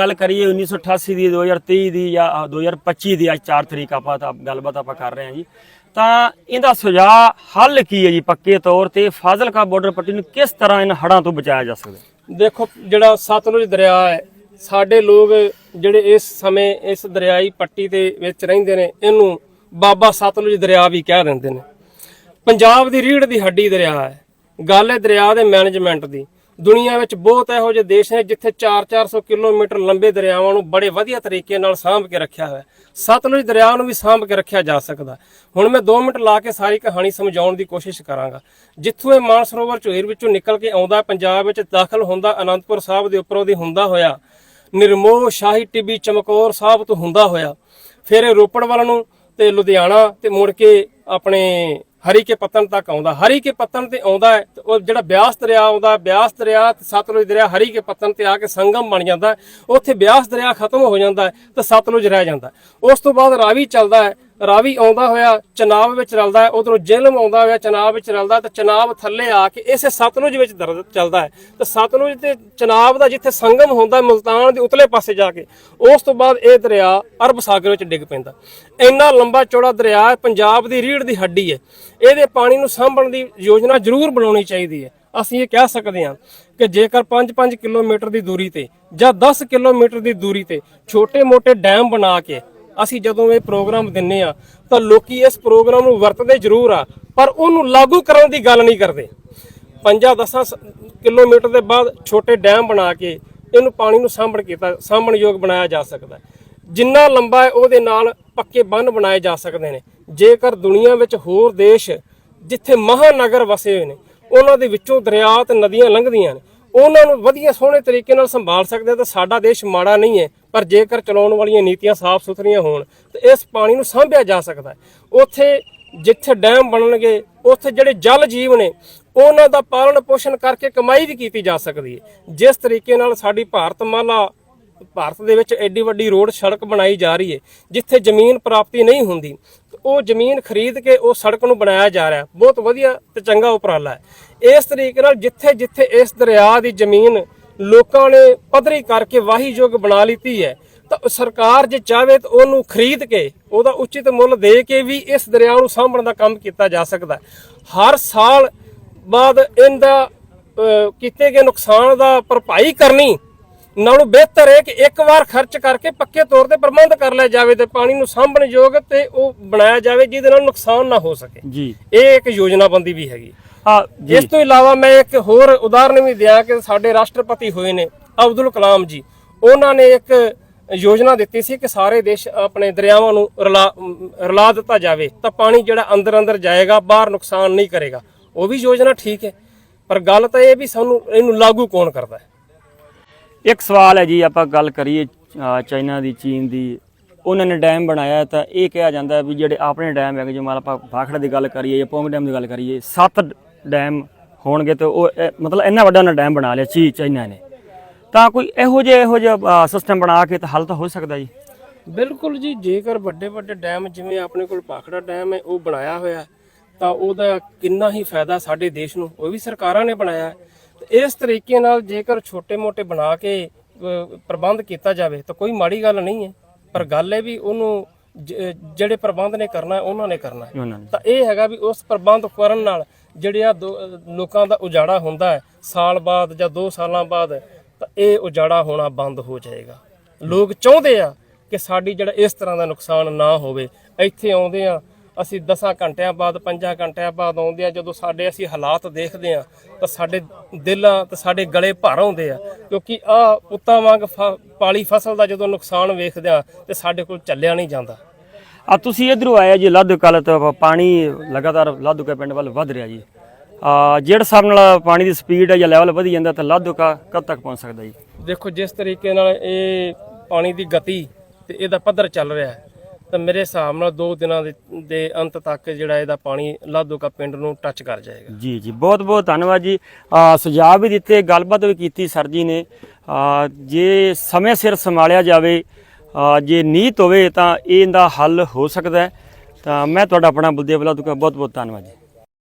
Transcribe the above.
ਗੱਲ ਕਰੀਏ 1988 ਦੀ 2023 ਦੀ ਜਾਂ ਅ, 2025 ਦੀ ਅੱਜ 4 ਤਰੀਕ ਆਪਾਂ ਤਾਂ ਗੱਲਬਾਤ ਆਪਾਂ ਕਰ ਰਹੇ ਹਾਂ ਜੀ। ਤਾਂ ਇਹਦਾ ਸੁਝਾਅ ਹੱਲ ਕੀ ਹੈ ਜੀ ਪੱਕੇ ਤੌਰ ਤੇ? ਫਾਜ਼ਿਲਕਾ ਬਾਰਡਰ ਪੱਟੀ ਨੂੰ ਕਿਸ ਤਰ੍ਹਾਂ ਇਹਨਾਂ ਹੜ੍ਹਾਂ ਤੋਂ ਬਚਾਇਆ ਜਾ ਸਕਦਾ ਦੇਖੋ ਜਿਹੜਾ ਸਤਲੁਜ ਦਰਿਆ ਹੈ ਸਾਡੇ ਲੋਕ ਜਿਹੜੇ ਇਸ ਸਮੇਂ ਇਸ ਦਰਿਆਈ ਪੱਟੀ ਦੇ ਵਿੱਚ ਰਹਿੰਦੇ ਨੇ ਇਹਨੂੰ ਬਾਬਾ ਸਤਲੁਜ ਦਰਿਆ ਵੀ ਕਹਿ ਦਿੰਦੇ ਨੇ। ਪੰਜਾਬ ਦੀ ਰੀੜ ਦੀ ਹੱਡੀ ਦਰਿਆ ਹੈ। ਗੱਲ ਹੈ ਦਰਿਆ ਦੇ ਮੈਨੇਜਮੈਂਟ ਦੀ। ਦੁਨੀਆ ਵਿੱਚ ਬਹੁਤ ਇਹੋ ਜਿਹੇ ਦੇਸ਼ ਨੇ ਜਿੱਥੇ 4-400 ਕਿਲੋਮੀਟਰ ਲੰਬੇ ਦਰਿਆਵਾਂ ਨੂੰ ਬੜੇ ਵਧੀਆ ਤਰੀਕੇ ਨਾਲ ਸਾਂਭ ਕੇ ਰੱਖਿਆ ਹੋਇਆ ਸਤਲੁਜ ਦਰਿਆ ਨੂੰ ਵੀ ਸਾਂਭ ਕੇ ਰੱਖਿਆ ਜਾ ਸਕਦਾ ਹੁਣ ਮੈਂ 2 ਮਿੰਟ ਲਾ ਕੇ ਸਾਰੀ ਕਹਾਣੀ ਸਮਝਾਉਣ ਦੀ ਕੋਸ਼ਿਸ਼ ਕਰਾਂਗਾ। ਜਿੱਥੋਂ ਇਹ ਮਾਨਸਰੋਵਰ ਝੀਰ ਵਿੱਚੋਂ ਨਿਕਲ ਕੇ ਆਉਂਦਾ, ਪੰਜਾਬ ਵਿੱਚ ਦਾਖਲ ਹੁੰਦਾ, ਅਨੰਦਪੁਰ ਸਾਹਿਬ ਦੇ ਉੱਪਰੋਂ ਦੀ ਹੁੰਦਾ ਹੋਇਆ, ਨਿਰਮੋਹ ਸ਼ਾਹੀ ਟਿੱਬੀ ਚਮਕੌਰ ਸਾਹਿਬ ਤੋਂ ਹੁੰਦਾ ਹੋਇਆ, ਫਿਰ ਇਹ ਰੋਪੜ ਵੱਲ ਨੂੰ ਤੇ ਲੁਧਿਆਣਾ ਤੇ ਮੁੜ ਕੇ ਆਪਣੇ ਹਰੀ ਕੇ ਪੱਤਣ ਤੱਕ ਆਉਂਦਾ, ਹਰੀ ਕੇ ਪੱਤਣ ਤੇ ਆਉਂਦਾ ਹੈ ਉਹ ਜਿਹੜਾ ਬਿਆਸ ਦਰਿਆ ਆਉਂਦਾ ਬਿਆਸ ਦਰਿਆ ਤੇ ਸਤਲੁਜ ਦਰਿਆ ਹਰੀ ਕੇ ਪੱਤਣ ਤੇ ਆ ਕੇ ਸੰਗਮ ਬਣ ਜਾਂਦਾ ਉੱਥੇ ਬਿਆਸ ਦਰਿਆ ਖਤਮ ਹੋ ਜਾਂਦਾ ਹੈ ਤੇ ਸਤਲੁਜ ਰਹਿ ਜਾਂਦਾ ਉਸ ਤੋਂ ਬਾਅਦ ਰਾਵੀ ਚੱਲਦਾ ਹੈ ਰਾਵੀ ਆਉਂਦਾ ਹੋਇਆ, ਚਨਾਬ ਵਿੱਚ ਰਲਦਾ ਹੈ, ਉਧਰੋਂ ਜੇਲਮ ਆਉਂਦਾ ਹੋਇਆ, ਚਨਾਬ ਵਿੱਚ ਰਲਦਾ ਤੇ ਚਨਾਬ ਥੱਲੇ ਆ ਕੇ ਇਸੇ ਸਤਲੁਜ ਵਿੱਚ ਦਰ- ਚੱਲਦਾ ਹੈ। ਤੇ ਸਤਲੁਜ ਤੇ ਚਨਾਬ ਦਾ ਜਿੱਥੇ ਸੰਗਮ ਹੁੰਦਾ ਹੈ, ਮੁਲਤਾਨ ਦੇ ਉਤਲੇ ਪਾਸੇ ਜਾ ਕੇ, ਉਸ ਤੋਂ ਬਾਅਦ ਇਹ ਦਰਿਆ ਅਰਬ ਸਾਗਰ ਵਿੱਚ ਡਿੱਗ ਪੈਂਦਾ ਇੰਨਾ ਲੰਬਾ ਚੌੜਾ ਦਰਿਆ ਹੈ, ਪੰਜਾਬ ਦੀ ਰੀੜ ਦੀ ਹੱਡੀ ਹੈ। ਇਹਦੇ ਪਾਣੀ ਨੂੰ ਸਾਂਭਣ ਦੀ ਯੋਜਨਾ ਜ਼ਰੂਰ ਬਣਾਉਣੀ ਚਾਹੀਦੀ ਹੈ। ਅਸੀਂ ਇਹ ਕਹਿ ਸਕਦੇ ਹਾਂ ਕਿ ਜੇਕਰ 5-5 ਕਿਲੋਮੀਟਰ ਦੀ ਦੂਰੀ ਤੇ ਜਾਂ 10 ਕਿਲੋਮੀਟਰ ਦੀ ਦੂਰੀ ਤੇ ਛੋਟੇ-ਮੋਟੇ ਡੈਮ ਬਣਾ ਕੇ ਅਸੀਂ ਜਦੋਂ ਇਹ ਪ੍ਰੋਗਰਾਮ ਦਿੰਨੇ ਆ, ਤਾਂ ਲੋਕੀ ਇਸ ਪ੍ਰੋਗਰਾਮ ਨੂੰ ਵਰਤਦੇ ਜ਼ਰੂਰ ਆ, ਪਰ ਉਹਨੂੰ ਲਾਗੂ ਕਰਨ ਦੀ ਗੱਲ ਨਹੀਂ ਕਰਦੇ। 5-10 ਕਿਲੋਮੀਟਰ ਦੇ ਬਾਅਦ ਛੋਟੇ ਡੈਮ ਬਣਾ ਕੇ ਇਹਨੂੰ ਪਾਣੀ ਨੂੰ ਸਾਂਭਣ ਕੀਤਾ, ਸਾਂਭਣਯੋਗ ਬਣਾਇਆ ਜਾ ਸਕਦਾ ਜਿੰਨਾ ਲੰਬਾ ਹੈ, ਉਹਦੇ ਨਾਲ ਪੱਕੇ ਬੰਨ ਬਣਾਏ ਜਾ ਸਕਦੇ ਨੇ। ਜੇਕਰ ਦੁਨੀਆ ਵਿੱਚ ਹੋਰ ਦੇਸ਼ ਜਿੱਥੇ ਮਹਾਨਗਰ ਵਸੇ ਹੋਏ ਨੇ, ਉਹਨਾਂ ਦੇ ਵਿੱਚੋਂ ਦਰਿਆ ਤੇ ਨਦੀਆਂ ਲੰਘਦੀਆਂ ਨੇ ਉਹਨਾਂ ਨੂੰ ਵਧੀਆ ਸੋਹਣੇ ਤਰੀਕੇ ਨਾਲ ਸੰਭਾਲ ਸਕਦੇ ਤਾਂ ਸਾਡਾ ਦੇਸ਼ ਮਾੜਾ ਨਹੀਂ ਹੈ, ਪਰ ਜੇਕਰ ਚਲਾਉਣ ਵਾਲੀਆਂ ਨੀਤੀਆਂ ਸਾਫ਼ ਸੁਥਰੀਆਂ ਹੋਣ, ਤਾਂ ਇਸ ਪਾਣੀ ਨੂੰ ਸਾਂਭਿਆ ਜਾ ਸਕਦਾ ਹੈ। ਉੱਥੇ ਜਿੱਥੇ ਡੈਮ ਬਣਨਗੇ, ਉੱਥੇ ਜਿਹੜੇ ਜਲ ਜੀਵ ਨੇ, ਉਹਨਾਂ ਦਾ ਪਾਲਣ ਪੋਸ਼ਣ ਕਰਕੇ ਕਮਾਈ ਵੀ ਕੀਤੀ ਜਾ ਸਕਦੀ ਹੈ। ਜਿਸ ਤਰੀਕੇ ਨਾਲ ਸਾਡੀ ਭਾਰਤ ਮਾਲਾ, ਭਾਰਤ ਦੇ ਵਿੱਚ ਐਡੀ ਵੱਡੀ ਰੋਡ ਸੜਕ ਬਣਾਈ ਜਾ ਰਹੀ ਹੈ, ਜਿੱਥੇ ਜ਼ਮੀਨ ਪ੍ਰਾਪਤੀ ਨਹੀਂ ਹੁੰਦੀ ਉਹ ਜ਼ਮੀਨ ਖਰੀਦ ਕੇ ਉਹ ਸੜਕ ਨੂੰ ਬਣਾਇਆ ਜਾ ਰਿਹਾ ਬਹੁਤ ਵਧੀਆ ਤੇ ਚੰਗਾ ਉਪਰਾਲਾ ਹੈ। ਇਸ ਤਰੀਕੇ ਨਾਲ ਜਿੱਥੇ ਜਿੱਥੇ ਇਸ ਦਰਿਆ ਦੀ ਜ਼ਮੀਨ ਲੋਕਾਂ ਨੇ ਪੱਧਰੀ ਕਰਕੇ ਵਾਹੀਯੋਗ ਬਣਾ ਲਈ ਹੈ ਤਾਂ ਸਰਕਾਰ ਜੇ ਚਾਹਵੇ ਤਾਂ ਉਹਨੂੰ ਖਰੀਦ ਕੇ ਉਹਦਾ ਉਚਿਤ ਮੁੱਲ ਦੇ ਕੇ ਵੀ ਇਸ ਦਰਿਆ ਨੂੰ ਸਾਂਭਣ ਦਾ ਕੰਮ ਕੀਤਾ ਜਾ ਸਕਦਾ ਹਰ ਸਾਲ ਬਾਅਦ ਇਹਦਾ ਅਹ, ਕੀਤੇ ਗਏ ਨੁਕਸਾਨ ਦਾ ਭਰਪਾਈ ਕਰਨੀ ਨਾਲੋਂ ਬਿਹਤਰ ਹੈ ਕਿ ਇੱਕ ਵਾਰ ਖਰਚ ਕਰਕੇ ਪੱਕੇ ਤੌਰ ਤੇ ਪ੍ਰਬੰਧ ਕਰ ਲਿਆ ਜਾਵੇ ਤੇ ਪਾਣੀ ਨੂੰ ਸਾਂਭਣ ਯੋਗ ਤੇ ਉਹ ਬਣਾਇਆ ਜਾਵੇ ਜਿਹਦੇ ਨਾਲ ਨੁਕਸਾਨ ਨਾ ਹੋ ਸਕੇ। ਜੀ। ਇਹ ਇੱਕ ਯੋਜਨਾਬੰਦੀ ਵੀ ਹੈਗੀ। ਆ ਇਸ ਤੋਂ ਇਲਾਵਾ ਮੈਂ ਇੱਕ ਹੋਰ ਉਦਾਹਰਨ ਵੀ ਦਿਆਂ ਕਿ ਸਾਡੇ ਰਾਸ਼ਟਰਪਤੀ ਹੋਏ ਨੇ ਅਬਦੁਲ ਕਲਾਮ ਜੀ। ਉਹਨਾਂ ਨੇ ਇੱਕ ਯੋਜਨਾ ਦਿੱਤੀ ਸੀ ਕਿ ਸਾਰੇ ਦੇਸ਼ ਆਪਣੇ ਦਰਿਆਵਾਂ ਨੂੰ ਰਲਾ ਰਲਾ ਦਿੱਤਾ ਜਾਵੇ ਤਾਂ ਪਾਣੀ ਜਿਹੜਾ ਅੰਦਰ ਅੰਦਰ ਜਾਏਗਾ ਬਾਹਰ ਨੁਕਸਾਨ ਨਹੀਂ ਕਰੇਗਾ। ਉਹ ਵੀ ਯੋਜਨਾ ਠੀਕ ਹੈ। ਪਰ ਗੱਲ ਤਾਂ ਇਹ ਵੀ ਸਾਨੂੰ ਇਹਨੂੰ ਲਾਗੂ ਕੌਣ ਕਰਦਾ ਹੈ? ਇੱਕ ਸਵਾਲ ਹੈ ਜੀ, ਆਪਾਂ ਗੱਲ ਕਰੀਏ ਚਾਈਨਾ ਦੀ, ਚੀਨ ਦੀ। ਉਹਨਾਂ ਨੇ ਡੈਮ ਬਣਾਇਆ ਤਾਂ ਇਹ ਕਿਹਾ ਜਾਂਦਾ ਵੀ ਜਿਹੜੇ ਆਪਣੇ ਡੈਮ ਹੈਗੇ ਜਿਵੇਂ ਆਪਾਂ ਭਾਖੜਾ ਦੀ ਗੱਲ ਕਰੀਏ ਜਾਂ ਪੌਂਗ ਡੈਮ ਦੀ ਗੱਲ ਕਰੀਏ, ਸੱਤ ਡੈਮ ਹੋਣਗੇ ਤੇ ਉਹ ਮਤਲਬ ਇੰਨਾ ਵੱਡਾ ਉਹਨਾਂ ਡੈਮ ਬਣਾ ਲਿਆ ਚੀ ਚਾਈਨਾ ਨੇ। ਤਾਂ ਕੋਈ ਇਹੋ ਜਿਹੇ, ਇਹੋ ਜਿਹਾ ਸਿਸਟਮ ਬਣਾ ਕੇ ਤਾਂ ਹੱਲ ਤਾਂ ਹੋ ਸਕਦਾ ਜੀ? ਬਿਲਕੁਲ ਜੀ, ਜੇਕਰ ਵੱਡੇ ਵੱਡੇ ਡੈਮ ਜਿਵੇਂ ਆਪਣੇ ਕੋਲ ਭਾਖੜਾ ਡੈਮ ਹੈ, ਉਹ ਬਣਾਇਆ ਹੋਇਆ ਤਾਂ ਉਹਦਾ ਕਿੰਨਾ ਹੀ ਫਾਇਦਾ ਸਾਡੇ ਦੇਸ਼ ਨੂੰ ਉਹ ਵੀ ਸਰਕਾਰਾਂ ਨੇ ਬਣਾਇਆ ਹੈ। ਤੇ ਇਸ ਤਰੀਕੇ ਨਾਲ ਜੇਕਰ ਛੋਟੇ-ਮੋਟੇ ਬਣਾ ਕੇ ਪ੍ਰਬੰਧ ਕੀਤਾ ਜਾਵੇ ਤਾਂ ਕੋਈ ਮਾੜੀ ਗੱਲ ਨਹੀਂ ਹੈ। ਪਰ ਗੱਲ ਇਹ ਵੀ ਉਹਨੂੰ ਜਿਹੜੇ ਪ੍ਰਬੰਧ ਨੇ ਕਰਨਾ ਹੈ, ਉਹਨਾਂ ਨੇ ਕਰਨਾ ਹੈ। ਤਾਂ ਇਹ ਹੈਗਾ ਵੀ ਉਸ ਪ੍ਰਬੰਧ ਕਰਨ ਨਾਲ ਜਿਹੜੇ ਆ ਦੋ- ਅਹ ਲੋਕਾਂ ਦਾ ਉਜਾੜਾ ਹੁੰਦਾ ਹੈ। ਸਾਲ ਬਾਅਦ ਜਾਂ 2 ਸਾਲਾਂ ਬਾਅਦ ਤਾਂ ਇਹ ਉਜਾੜਾ ਹੋਣਾ ਬੰਦ ਹੋ ਜਾਏਗਾ। ਲੋਕ ਚਾਹੁੰਦੇ ਆ ਕਿ ਸਾਡੀ ਜਿਹੜਾ ਇਸ ਤਰ੍ਹਾਂ ਦਾ ਨੁਕਸਾਨ ਨਾ ਹੋਵੇ। ਇੱਥੇ ਆਉਂਦੇ ਆ ਅਸੀਂ 10 ਘੰਟਿਆਂ ਬਾਅਦ 5 ਘੰਟਿਆਂ ਬਾਅਦ ਆਉਂਦੇ ਆ ਜਦੋਂ ਸਾਡੇ ਅਸੀਂ ਹਾਲਾਤ ਦੇਖਦੇ ਆ ਤਾਂ ਸਾਡੇ ਦਿਲਾਂ ਤੇ ਸਾਡੇ ਗਲੇ ਭਰ ਆਉਂਦੇ ਆ। ਕਿਉਂਕਿ ਆ ਪੁੱਤਾਂ ਵਾਂਗ ਪਾਲੀ ਫਸਲ ਦਾ ਜਦੋਂ ਨੁਕਸਾਨ ਵੇਖਦੇ ਆ ਤੇ ਸਾਡੇ ਕੋਲ ਚੱਲਿਆ ਨਹੀਂ ਜਾਂਦਾ। ਆ ਤੁਸੀਂ ਇਧਰੋਂ ਆਏ ਜੀ ਲੱਦ ਕਲ ਤੋਂ ਪਾਣੀ ਲਗਾਤਾਰ ਲਾਧੂਕਾ ਪਿੰਡ ਵੱਲ ਵੱਧ ਰਿਹਾ ਜੀ। ਆ ਜਿਹੜੇ ਹਿਸਾਬ ਨਾਲ ਪਾਣੀ ਦੀ ਸਪੀਡ ਹੈ ਜਾਂ ਲੈਵਲ ਵਧੀ ਜਾਂਦਾ ਤਾਂ ਲਾਧੂਕਾ ਕਦ ਤੱਕ ਪਹੁੰਚ ਸਕਦਾ ਜੀ? ਦੇਖੋ ਜਿਸ ਤਰੀਕੇ ਨਾਲ ਇਹ ਪਾਣੀ ਦੀ ਗਤੀ ਤੇ ਇਹਦਾ ਪੱਧਰ ਚੱਲ ਰਿਹਾ ਹੈ ਤਾਂ ਮੇਰੇ ਹਿਸਾਬ ਨਾਲ 2 ਦਿਨਾਂ ਦੇ ਦੇ ਅੰਤ ਤੱਕ ਜਿਹੜਾ ਇਹਦਾ ਪਾਣੀ ਲਾਧੋਕਾ ਪਿੰਡ ਨੂੰ ਟੱਚ ਕਰ ਜਾਏਗਾ। ਜੀ ਜੀ। ਬਹੁਤ ਬਹੁਤ ਧੰਨਵਾਦ ਜੀ। ਸੁਝਾਅ ਵੀ ਦਿੱਤੇ, ਗੱਲਬਾਤ ਵੀ ਕੀਤੀ ਸਰ ਜੀ ਨੇ। ਜੇ ਸਮੇਂ ਸਿਰ ਸੰਭਾਲਿਆ ਜਾਵੇ ਜੇ ਨੀਤ ਹੋਵੇ ਤਾਂ ਇਹਦਾ ਹੱਲ ਹੋ ਸਕਦਾ ਤਾਂ ਮੈਂ ਤੁਹਾਡਾ ਆਪਣਾ ਬਲਦੇਵ ਲਾਧੂਕਾ, ਬਹੁਤ ਬਹੁਤ ਧੰਨਵਾਦ ਜੀ।